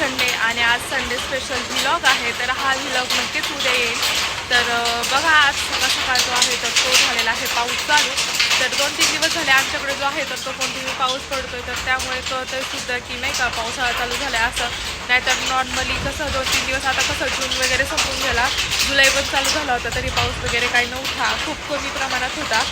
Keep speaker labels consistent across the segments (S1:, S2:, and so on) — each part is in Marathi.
S1: संडे आणि आज संडे स्पेशल व्लॉग आहे तर हा व्लॉग नक्कीच उद्या येईल. तर बघा आज सकाळ सकाळ जो आहे तर तो झालेला आहे पाऊस चालू. तर दोन तीन दिवस झाले आमच्याकडे जो आहे तर तो कंटिन्यू पाऊस पडतोय तर त्यामुळे कळतंय सुद्धा की नाही का पावसाळा चालू झाला असं. नाहीतर नॉर्मली कसं दोन तीन दिवस आता कसं जून वगैरे संपून गेला. जुलै पण चालू झाला होता तरी पाऊस वगैरे काही नव्हता. खूप कमी प्रमाणात होता.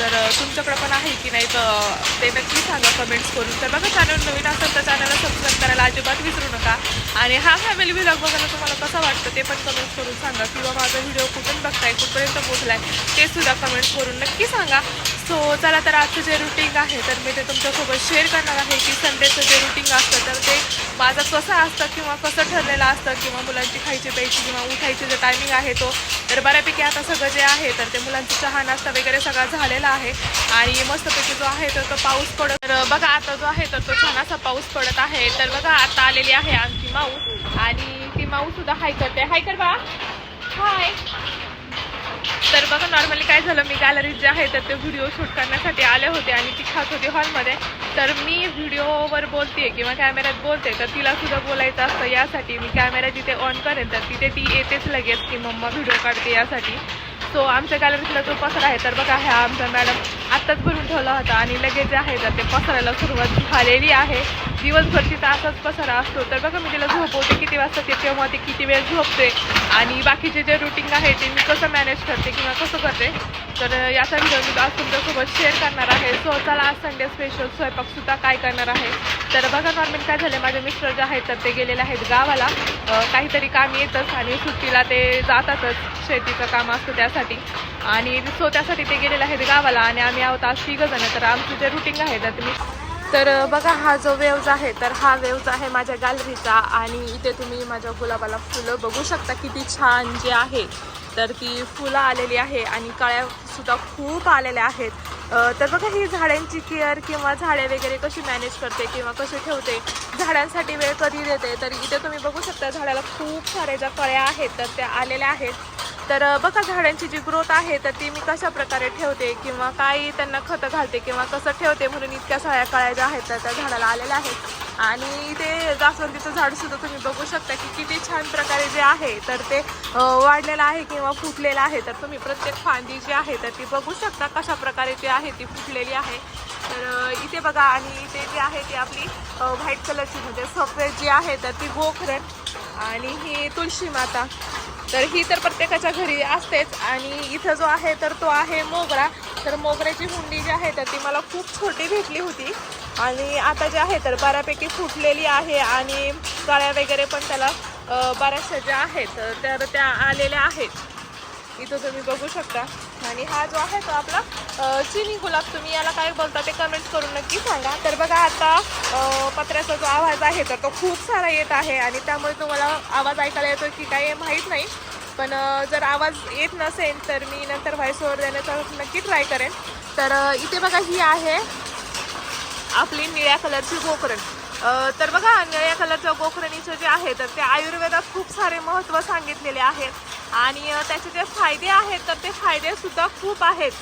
S1: तर तुमच्याकडं तुमच्याकडे पण आहे की नाही तर ते नक्की सांगा कमेंट्स करून. तर बघा चॅनल नवीन असेल तर चॅनलला सबस्क्राईब करायला अजिबात विसरू नका. आणि हा फॅमिली व्लॉग बघायला तुम्हाला कसा वाटतं ते पण कमेंट्स करून सांगा. किंवा माझा व्हिडिओ कुठून बघताय कुठपर्यंत पोचलाय ते सुद्धा कमेंट्स करून नक्की सांगा. सो चला तर आजचं जे रुटीन आहे तर मी ते तुमच्यासोबत शेअर करणार आहे की संडेचं जे रुटीन असतं तर ते माझं कसं असतं किंवा कसं ठरलेलं असतं किंवा मुलांची खायची प्यायची किंवा उठायची जो टायमिंग आहे तो. तर बऱ्यापैकी आता सगळं जे आहे तर ते मुलांचं चहा नाश्ता वगैरे सगळा झालेला आहे. आणि मस्तपैकी जो आहे तर तो पाऊस पडत तर बघा आता जो आहे तर तो छान असा पाऊस पडत आहे. तर बघा आता आलेली आहे आमची माऊ. आणि ती माऊ सुद्धा हाय करते. हाय कर बा हाय तर बघा नॉर्मली काय झालं मी गॅलरीत जे आहे तर ते व्हिडिओ शूट करण्यासाठी आले होते आणि ती खात होती हॉलमध्ये तर मी व्हिडिओवर बोलते किंवा कॅमेऱ्यात बोलते तर तिला सुद्धा बोलायचं असतं. यासाठी मी कॅमेरा जिथे ऑन करेन तर तिथे ती येतेच लगेच की मम्मा व्हिडिओ काढते यासाठी. सो आमच्या गॅलरीतला जो पसरा आहे तर बघा ह्या आमचा मॅडम आत्ताच भरून ठेवला होता आणि लगेच जे आहे तर ते पसरायला सुरुवात झालेली आहे. दिवसभरची तिचा असाच पसारा असतो. तर बघा मी तिला झोपवते. किती वाजता ते तेव्हा ते किती वेळ झोपते. आणि बाकीचे जे रुटीन आहे ते मी कसं मॅनेज करते किंवा कसं करते तर याचा व्हिडिओ मी आज तुमच्यासोबत शेअर करणार आहे. सो चला आज संडे स्पेशल स्वयंपाकसुद्धा काय करणार आहे? तर बघा नॉर्मल काय झालं माझे मिस्टर जे आहेत तर ते गेलेले आहेत गावाला. काहीतरी काम येतच आणि सुट्टीला ते जातातच. शेतीचं काम असतं त्यासाठी. आणि सो त्यासाठी ते गेलेले आहेत गावाला. आणि आम्ही आहोत आज तिघ जण तर आमचं जे रुटीन आहे तर मी तर बघा हा जो वेव्ज आहे तर हा वेव्ज आहे माझ्या गॅलरीचा आणि इथे तुम्ही माझ्या गुलाबाला फुलं बघू शकता किती छान जे आहे. तर ती फुलं आलेली आहे आणि कळ्यासुद्धा खूप आलेल्या आहेत. तर बघा ही झाडांची केअर किंवा झाडे वगैरे कशी मॅनेज करते किंवा कशी ठेवते झाडांसाठी वेळ कधी देते तर इथे तुम्ही बघू शकता झाडाला खूप साऱ्या ज्या कळ्या आहेत तर त्या आलेल्या आहेत. तर बघा झाडांची जी ग्रोथ आहे तर ती मी कशा प्रकारे ठेवते किंवा काय त्यांना खतं घालते किंवा कसं ठेवते म्हणून इतक्या साऱ्या कळ्या ज्या आहेत तर त्या झाडाला आलेल्या आहेत. आणि ते जास्वंदीचं झाड सुद्धा तुम्ही बघू शकता की किती छान प्रकारे जे आहे तर ते वाढलेलं आहे किंवा फुटलेलं आहे. तर तुम्ही प्रत्येक फांदी जी आहे तर ती बघू शकता कशा प्रकारे जी आहे ती फुटलेली आहे. तर इथे बघा आणि इथे जी आहे ती आपली व्हाईट कलरची म्हणजे सफेद जी आहे तर ती गोखरण आणि ही तुळशी माता. तर ही तर प्रत्येकाच्या घरी असतेच. आणि इथं जो आहे तर तो आहे मोगरा. तर मोगऱ्याची हुंडी जी आहे तर ती मला खूप छोटी भेटली होती. आणि आता जे आहे तर बऱ्यापैकी फुटलेली आहे आणि गळ्या वगैरे पण त्याला बऱ्याचशा ज्या आहेत तर त्या आलेल्या आहेत. इथं तुम्ही बघू शकता. आणि हा जो आहे तो आपला चिनी गुलाब. तुम्ही याला काय बोलता ते कमेंट करून नक्की सांगा. तर बघा आता पत्र्याचा जो आवाज आहे तर तो खूप सारा येत आहे आणि त्यामुळे तुम्हाला आवाज ऐकायला येतो की काय माहीत नाही. पण जर आवाज येत नसेल तर मी नंतर व्हॉइस ओव्हर देण्याचा नक्की ट्राय करेन. तर इथे बघा ही आहे आपली निळ्या कलरची गोकरण. तर बघा निळ्या कलरच्या गोकरणीचं जे आहे तर ते आयुर्वेदात खूप सारे महत्त्व सांगितलेले आहेत आणि त्याचे जे फायदे आहेत तर ते फायदेसुद्धा खूप आहेत.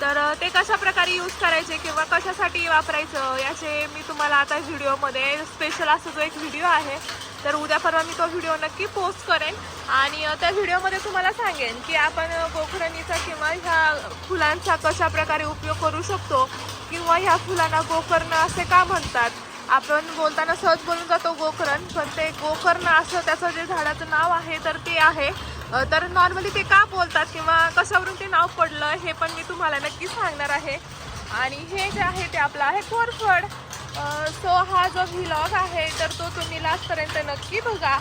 S1: तर ते कशा प्रकारे यूज करायचे किंवा कशासाठी वापरायचं याचे मी तुम्हाला आता व्हिडिओमध्ये स्पेशल असा जो एक व्हिडिओ आहे तर उद्या परवा मी तो व्हिडिओ नक्की पोस्ट करेन. आणि त्या व्हिडिओमध्ये तुम्हाला सांगेन की आपण गोखरणीचा गोकर्णीचा किंवा ह्या फुलांचा कशा प्रकारे उपयोग करू शकतो किंवा ह्या फुलांना गोकर्ण असे का म्हणतात? आपण बोलताना सहज बोलून जातो गोकर्ण पण ते गोकर्ण असं त्याचं जे झाडाचं नाव आहे तर ते आहे तर नॉर्मली ते का बोलतात किंवा कशावरून ते नाव पडलं हे पण मी तुम्हाला नक्की सांगणार आहे. आणि हे जे आहे ते आपलं आहे कोरफड. सो हा जो व्हिलॉग आहे तर तो तुम्ही लास्टपर्यंत नक्की बघा.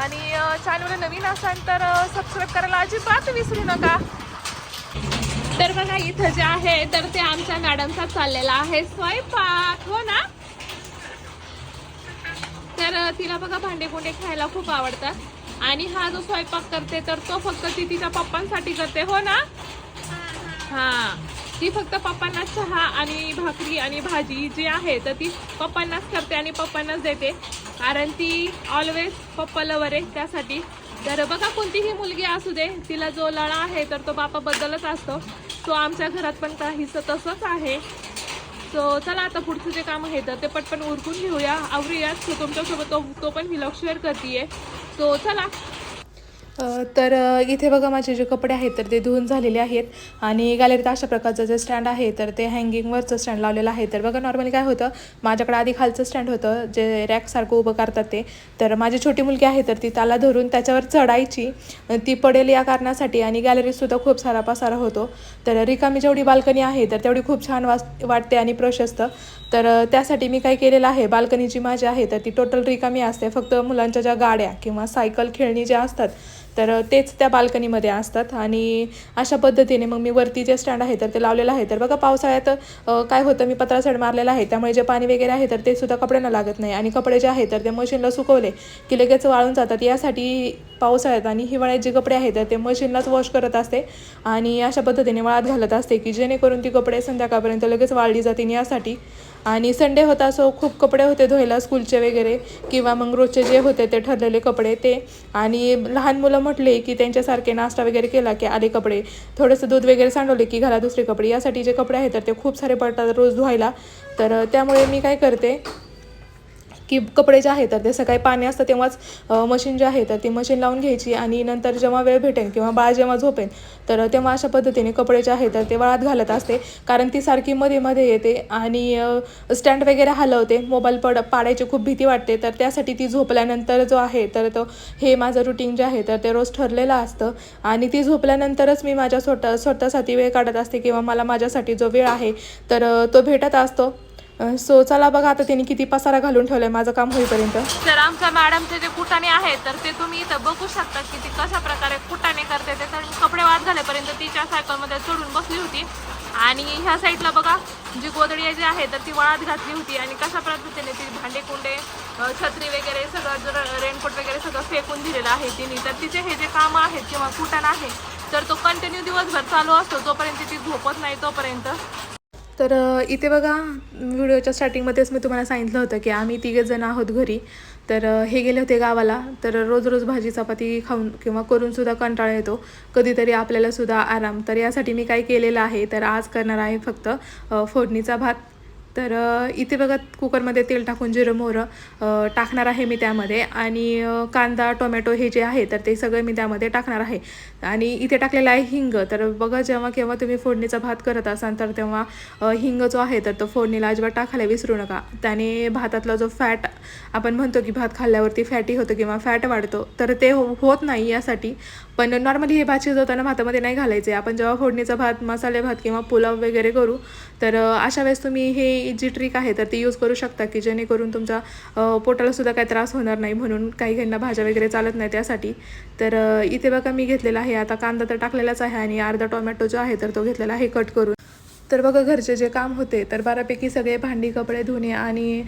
S1: आणि चॅनलवर नवीन असाल तर सबस्क्राईब करायला अजिबात विसरू नका. तर बघा इथं जे आहे तर ते आमच्या मॅडमचा चाललेला आहे स्वयंपाक. हो ना? तर तिला बघा भांडे कुंडे खायला खूप आवडतात. आणि हा जो स्वयंपाक करते तर तो फक्त ती तिच्या पप्पांसाठी करते हो ना? हा. ती फक्त पप्पांना चहा आणि भाकरी आणि भाजी जी आहे तर ती पप्पांनाच करते आणि पप्पांनाच देते. कारण ती ऑलवेज पप्पा लवर आहे त्यासाठी. तर बघा कोणतीही मुलगी असू दे तिला जो लळा आहे तर तो बापाबद्दलच असतो. तो आमच्या घरात पण काहीसं तसंच आहे. सो चला आता पुढचं जे काम आहे तर ते पटपण उरकून घेऊया. आवरूयात सो तुमच्यासोबत तो तो पण व्हिलॉग शेअर करते सो चला अ, तर इथे बघा माझे जे कपडे आहेत तर ते धुवून झालेले आहेत. आणि गॅलरीत अशा प्रकारचं जे स्टँड आहे तर ते हँगिंगवरचं स्टँड लावलेलं आहे. तर बघा नॉर्मली काय होतं माझ्याकडे आधी खालचं स्टँड होतं जे रॅकसारखं उभं करतात ते. तर माझी छोटी मुलगी आहे तर ती त्याला धरून त्याच्यावर चढायची. ती पडेल या कारणासाठी आणि गॅलरीतसुद्धा खूप सारा पसारा होतो. तर रिकामी जेवढी बाल्कनी आहे तर तेवढी खूप छान वास वाटते आणि प्रशस्त. तर त्यासाठी मी काय केलेलं आहे बाल्कनी जी माझी आहे तर ती टोटल रिकामी असते. फक्त मुलांच्या ज्या गाड्या किंवा सायकल खेळणी ज्या असतात तर तेच त्या बाल्कनीमध्ये असतात. आणि अशा पद्धतीने मग मी वरती जे स्टँड आहे तर ते लावलेलं आहे. तर बघा पावसाळ्यात काय होतं मी पत्रा सेड मारलेला आहे. त्यामुळे जे पाणी वगैरे आहे तर ते सुद्धा कपड्यांना लागत नाही. आणि कपडे जे आहे तर ते मशीनला सुकवले की लगेच वाळून जातात. यासाठी पावसाळ्यात आणि हिवाळ्यात जे कपडे आहेत तर ते मशीनलाच वॉश करत असते. आणि अशा पद्धतीने वाळत घालत असते की जेणेकरून ती कपडे संध्याकाळपर्यंत लगेच वाळली जातील यासाठी. आणि संडे होता असं खूप कपडे होते धुवायला स्कूलचे वगैरे किंवा मग रोजचे जे होते ते ठरलेले कपडे ते. आणि लहान मुलं म्हटले की त्यांच्यासारखे नाश्ता वगैरे केला की आले कपडे. थोडंसं दूध वगैरे सांडवले की घाला दुसरे कपडे. यासाठी जे कपडे आहेत तर ते खूप सारे पडतात रोज धुवायला. तर त्यामुळे मी काय करते की कपडे जे आहेत तर ते सकाळी पाणी असतं तेव्हाच मशीन जे आहे तर ती मशीन लावून घ्यायची आणि नंतर जेव्हा वेळ भेटेल किंवा बाळ जेव्हा झोपेल तर तेव्हा अशा पद्धतीने कपडे जे आहे तर ते वाळत घालत असते. कारण ती सारखी मध्ये मध्ये येते आणि स्टँड वगैरे हलवते मोबाईल पड पाडायची खूप भीती वाटते. तर त्यासाठी ती झोपल्यानंतर जो आहे तर तो हे माझं रुटीन जे आहे तर ते रोज ठरलेलं असतं. आणि ती झोपल्यानंतरच मी माझ्या स्वतः स्वतःसाठी वेळ काढत असते किंवा मला माझ्यासाठी जो वेळ आहे तर तो भेटत असतो. सो चला बघा आता त्यांनी किती पसारा घालून ठेवलाय माझं काम होईपर्यंत. तर आमच्या मॅडमचे जे कुटाणे आहेत तर ते तुम्ही इथं बघू शकता की ती कशा प्रकारे कुटाणे करते. ते तर कपडे वाद झाल्यापर्यंत तिच्या सायकलमध्ये चढून बसली होती. आणि ह्या साईडला बघा जी गोदडी जी आहे तर ती वळात घातली होती. आणि कशा पद्धतीने ती भांडे कुंडे छत्री वगैरे सगळं जर रेनकोट वगैरे सगळं फेकून दिलेलं आहे तिने तर तिचे हे जे कामं आहेत किंवा कुटाण आहे तर तो कंटिन्यू दिवसभर चालू असतो जोपर्यंत ती झोपत नाही तोपर्यंत. तर इथे बघा व्हिडिओच्या स्टार्टिंगमध्येच मी तुम्हाला सांगितलं होतं की आम्ही तिघे जण आहोत घरी. तर हे गेले होते गावाला. तर रोज रोज भाजी चपाती खाऊन किंवा करूनसुद्धा कंटाळा येतो. कधीतरी आपल्यालासुद्धा आराम. तर यासाठी मी काय केलेलं आहे तर आज करणार आहे फक्त फोडणीचा भात. तर इथे बघा कुकरमध्ये तेल टाकून जिरं मोहरं टाकणार आहे मी त्यामध्ये. आणि कांदा टोमॅटो हे जे आहे तर ते सगळं मी त्यामध्ये टाकणार आहे. आणि इथे टाकलेलं आहे हिंग. तर बघा जेव्हा केव्हा तुम्ही फोडणीचा भात करत असाल तर तेव्हा हिंग जो आहे तर तो फोडणीला अजिबात टाकायला विसरू नका. त्याने भातातला जो फॅट आपण म्हणतो की भात खाल्ल्यावरती फॅटी होतो किंवा फॅट वाढतो तर ते हो होत नाही यासाठी. पण नॉर्मली हे भात शिजवताना भातामध्ये नाही घालायचे. आपण जेव्हा फोडणीचा भात मसाले भात किंवा पुलाव वगैरे करू तर अशा वेळेस तुम्ही हे जी ट्रिक आहे तर ती यूज करू शकता की जेणेकरून तुमच्या पोटाला सुद्धा काही त्रास होणार नाही म्हणून काही काहींना भाज्या वगैरे चालत नाही त्यासाठी. तर इथे बघा मी घेतलेला आहे. आता कांदा तर टाकलेलाच आहे आणि अर्धा टोमॅटो जो आहे तर तो घेतलेला आहे कट करून. तर बघा घरचे जे काम होते तर बऱ्यापैकी सगळे भांडी कपडे धुणे आणि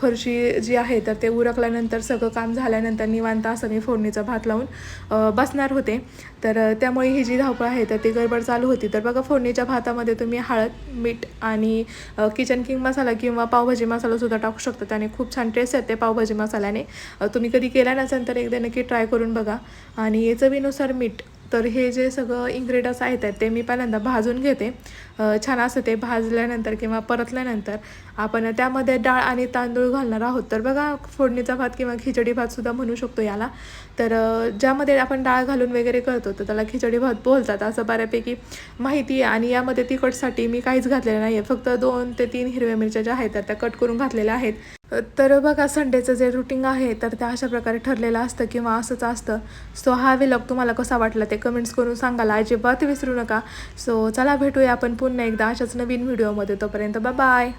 S1: फरशी जी आहे तर ते उरकल्यानंतर सगळं काम झाल्यानंतर निवांत असं मी फोडणीचा भात लावून बसणार होते. तर त्यामुळे ही जी धावपळ आहे तर ती गडबड चालू होती. तर बघा फोडणीच्या भातामध्ये तुम्ही हळद मीठ आणि किचन किंग मसाला किंवा पावभाजी मसालासुद्धा टाकू शकता. त्याने खूप छान टेस्ट येते पावभाजी मसाल्याने. तुम्ही कधी केला नसेल तर एकदा नक्की ट्राय करून बघा. आणि चवीनुसार मीठ तर हे जे सगळं इन्ग्रेडियंट्स आहेत ते मी पहिल्यांदा भाजून घेते. छान असं ते भाजल्यानंतर किंवा परतल्यानंतर आपण त्यामध्ये डाळ आणि तांदूळ घालणार आहोत. तर बघा फोडणीचा भात किंवा खिचडी भातसुद्धा म्हणू शकतो याला. तर ज्यामध्ये आपण डाळ घालून वगैरे करतो तर त्याला खिचडी भात बोलतात असं बऱ्यापैकी माहिती आहे. आणि यामध्ये तिखटसाठी मी काहीच घातलेलं नाही आहे फक्त दोन ते तीन हिरव्या मिरच्या ज्या आहेत तर त्या कट करून घातलेल्या आहेत. तर बघा संडेचं जे रुटीन आहे तर त्या अशा प्रकारे ठरलेलं असतं किंवा असंच असतं. सो हा विलॉग तुम्हाला कसा वाटला ते कमेंट्स करून सांगायला अजिबात विसरू नका. सो चला भेटूया आपण पुन्हा एकदा अशाच नवीन व्हिडिओमध्ये तोपर्यंत बाय